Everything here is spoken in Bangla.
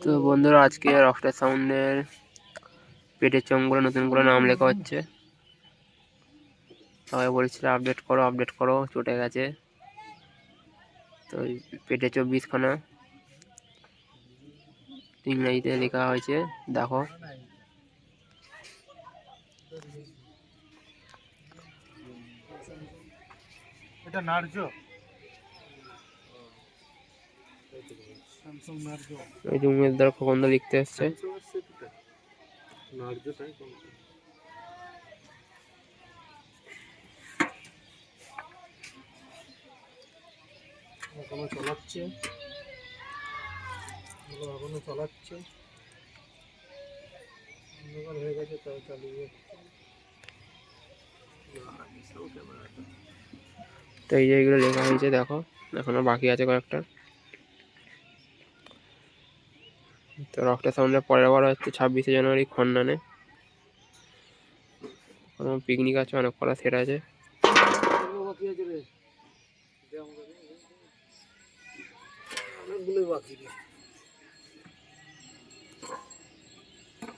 তো বন্ধুরা, আজকে রকস্টার সাউন্ডের পেটের চমগুলো নতুন করে নাম লেখা হচ্ছে। সবাই বলছিল আপডেট করো আপডেট করো, চটে গেছে। তো পেটে চব্বিশখানা ইংরাজিতে লেখা হয়েছে, দেখো। এটা নার্জ। যে খোকনদা লিখতে এসছে। নার্জ এখনও চালাচ্ছে। এখনও চালাচ্ছে। অন্ধকার হয়ে গেছে তাই চালিয়ে তো এই যে এগুলো লেখা হয়েছে দেখো। এখনও বাকি আছে কয়েকটা। তো রক্তের সামনে পরের বার হচ্ছে ছাব্বিশে জানুয়ারি খন্ডানে। কোনো পিকনিক আছে, অনেক কটা সেট আছে। বাকি।